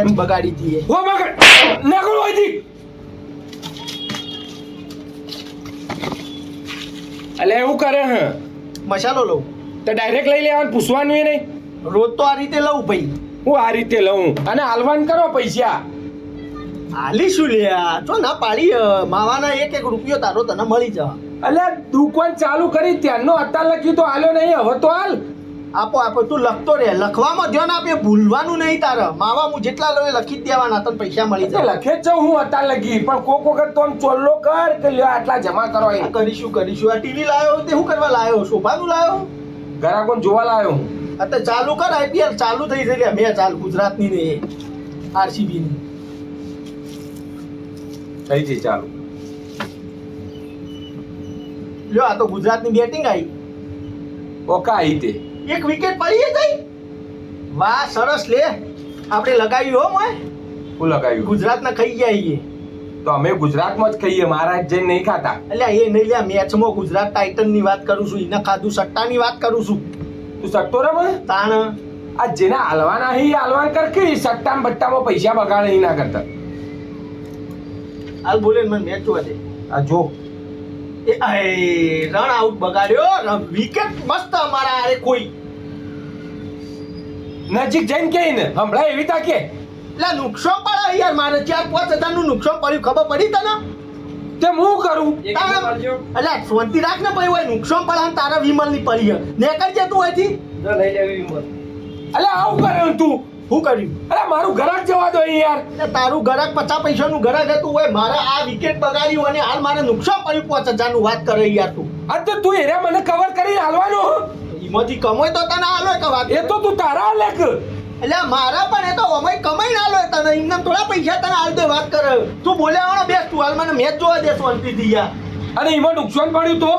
એમ બગાડી દઈએ ઓ મગર નકળ હોયથી અલે એવું કરે હ. મસાલો લઉં. તો ડાયરેક્ટ લઈ લેવાનું પૂછવાનું એ નહીં? રોજ તો આ રીતે લઉં ભાઈ. હું આ રીતે લઉં. અને હાલવાન કરો પૈસા. હાલી શું લ્યા જો ના પાડી માવાના એક એક રૂપિયો તારો તને મળી જવા. અલ્યા દુકાન ચાલુ કરી? ત્યારનો અત્યાર લખ્યું તો હાલ્યો નહીં હવે તો હાલ. આપો આપો તું લખતો રહે. લખવામાં ધ્યાન આપે ભૂલવાનું નહીં તારે. માવા હું જેટલા લો લખી જ દેવાના તને પૈસા મળી જાય. લખે જ હું અત્યાર લગી. પણ કોક વખત તો આમ ચોલ્લો કર કે લ્યો આટલા જમા કરો એ. કરીશું કરીશું. આ ટીવી લાવ્યો તે શું કરવા લાવ્યો શોભાનું લાવ્યો ઘરાકોન જોવા લાવ્યો આ ચાલુ કર આઈપીએલ ચાલુ થઈ જઈ મેં ચાલ ગુજરાતની ને આરસીબી ની થઈ જઈ ચાલુ. લ્યો આ તો ગુજરાતની બેટિંગ આવી. ઓકા આવી તે. એક વિકેટ પડી જઈ વાહ સરસ લે. આપણે લગાવ્યું હો મોય. હું લગાવ્યું? ગુજરાતના ખાઈ ગયા છીએ. તો અમે ગુજરાતમાં જ ખાઈએ મહારાજ જઈને નહીં ખાતા. એટલે એ નહીં લ્યા મેચમાં ગુજરાત ટાઇટનની વાત કરું છું એના ખાધું સટ્ટાની વાત કરું છું. તું સટ્ટો રમે તાણ. આ જેને હાલવાના હી હાલવાન કર કે સટ્ટા બટ્ટામાં પૈસા બગાડે ઈ ના કરતા. હાલ બોલે મને મેચ જોવા દે. આ જો. એ રન આઉટ બગાડ્યો. વિકેટ મસ્ત અમારા અરે કોઈ નજીક જઈને કે ને હમણાં એવી તાકે એટલે નુકસાન પડે યાર મારે. ચાર પાંચ હજારનું નુકસાન પડ્યું. ખબર પડી તને? તે હું કરું? એટલે શાંતિ રાખ ને ભાઈ હોય નુકસાન પડે તારા વિમલની પડી નેકળ જે તું અહીંથી. એટલે આવું કરે તું. શું કર્યું? અરે મારું ઘરાક જવા દો યાર. તારું ગરાક પચાસ પૈસાનું ગરાક હતું હોય મારે આ વિકેટ બગાડ્યું અને હાલ મારે નુકસાન પડ્યું પાંચ હજારનું વાત કરે યાર તું. આ તો તું એરિયા મને કવર કરી હાલવાનો. એમાંથી કમાય તો તને હાલો કવા વાત એ તો તું તારા લેખ એટલે મારા પણ એ તો અમે કમાઈ ના હાલો તને એમને થોડા પૈસા તને હાલ દે વાત કરે. તું બોલ્યા વાળો બેસ તું હાલ મને મેચ જોવા દે શાંતિથી યાર અને એમાં નુકસાન પડ્યું તો?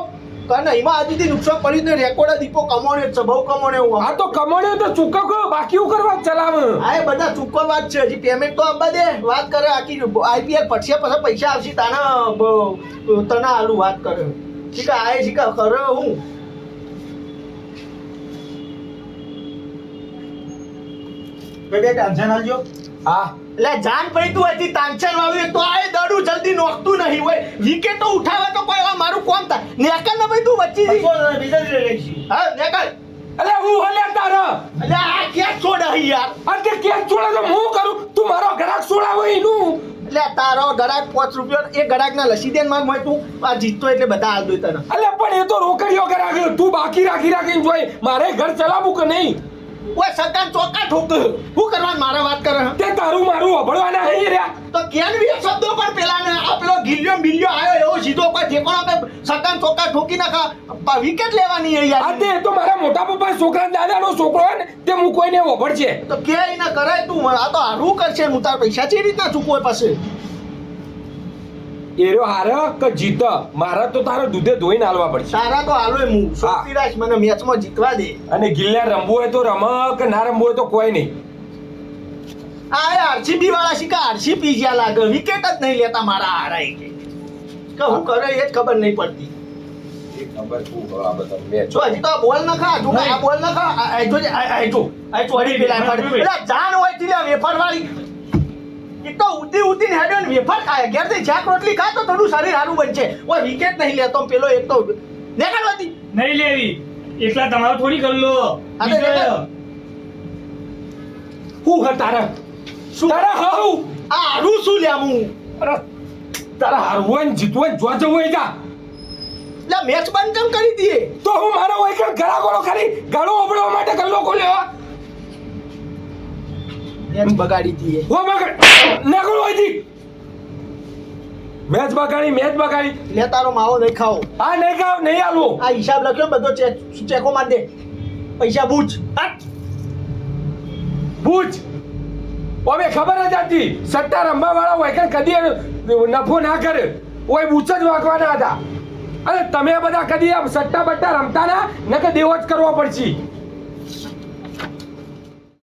કારણ એમાં આજથી નુકસાન પડ્યું ને રેકોર્ડ દીપો કમાણ્યો છે બહુ કમાણ્યો હું આ તો કમાણ્યો તો ચૂકવ બાકી હું કરવા ચલાવ? આ એ બધા ચૂકવવા વાત છે. હજી પેમેન્ટ તો આપવા દે. વાત કરે આખી આઈપીએલ પડશે પછી પૈસા આવશે તાના તને વાત કરે. શીખા આ શીખા કરે હું. બે બે ટેન્શન આલજો હા. એટલે જાન પડી તું હજી તાંચન વાળું તો આ દડું જલ્દી નોખતું નહીં હોય. વિકેટો ઉઠાવે તો કોઈ આ મારું કોમ થાય. નેકલ ને ભાઈ તું વચ્ચે હા નેકલ અલે હું હલે તારો? અલે આ ક્યાં છોડ અહીં યાર? આ તે કેસ છોડ તો હું કરું? તું મારો ઘરાક છોડાવો એનું. એટલે તારો ગડાક પાંચ રૂપિયા એ ગરાક ના લસી દેન માર તું આ જીતતો એટલે બધા હાલ દો તને. અલે પણ એ તો રોકડીઓ કરાવે તું બાકી રાખી રાખીને જોઈ મારે ઘર ચલાવું કે નહીં? ઓય સરકાર ચોકા ઠોક શું કરવા મારા વાત કરે તે તારું મારું અભળવાના હે રહ્યા તો કેન વી શબ્દો પણ પેલા ને આ પેલો ગિલ્યો બિલ્યો આવ્યો એવો સીધો કોઈ કોણ પે સરકાર ચોકા ઠોકી નાખા. વિકેટ લેવાની છે આ યાર તે તો મારા મોટા પપ્પા છોકરા દાદાનો છોકરો હે ને તે હું કોઈને ઓભળશે તો કે ના કરાય તું આ તો હારું કરશે હું તાર પૈસા ચી રીતના ચૂકવો પાસે એરો હારે કે જીત. મારા તો તારે દૂધે ધોઈને હાલવા પડશે. તારા તો હાલો હું. સોચી રાખ મને મેચમાં જીતવા દે. અને ગિલ્લે રમવું હોય તો રમ કે ના રમવું હોય તો કોઈ નહીં. આ આરસીબી વાળા શીખા આરસીબી જ્યાં લાગે? વિકેટ જ નહીં લેતા મારા હારાય કે. કે હું કરે એ જ ખબર નહીં પડતી. આ બોલ નખા જો બોલ ન ખા આ- આ જોજે, આ આ જો આ પેલા જાન હોયથી વેફર વાળી એક તો ઉતી ઉતી ને હેડ્યો ને વેફર ખાય. ઘેરથી શાક રોટલી ખાય તો થોડું શરીર સારું બનશે. ઓય વિકેટ નહીં લેતો પેલો એક તો નીકળવાતી નહીં લેવી. એકલા તમારો થોડી કરી લો આ તો બીજો લેવા. હું હે તારા? શું? તારા હારું? આ હારું શું લેવું અરે તારા હારવું ને જીતવું જોવા જવું હોય જા. લે મેચ બંધ કેમ કરી દીએ? તો હું મારો કે ઘરા ગોળો કરી ગાળો ઓબળવા માટે ગલ્લો એમ બગાડી દઈએ હો મગર નકળ હોયથી મેચ બગાડી મેચ બગાડી. લે તારો માવો નહીં ખાઓ. આ નહીં ખાવ નહીં આલવો. આ હિસાબ લખ્યો બધો ચેક ચેકો માર દે. પૈસા બૂચ. બૂચ. હવે ખબર જ હતી સટ્ટા રમવા વાળા હોય કે કદી નફો ના કરે. ઓય બૂચ જ વાગવાના હતા. અને તમે બધા કદી આ સટ્ટા બટ્ટા રમતા ના? નકે દેવો જ કરવો પડશે.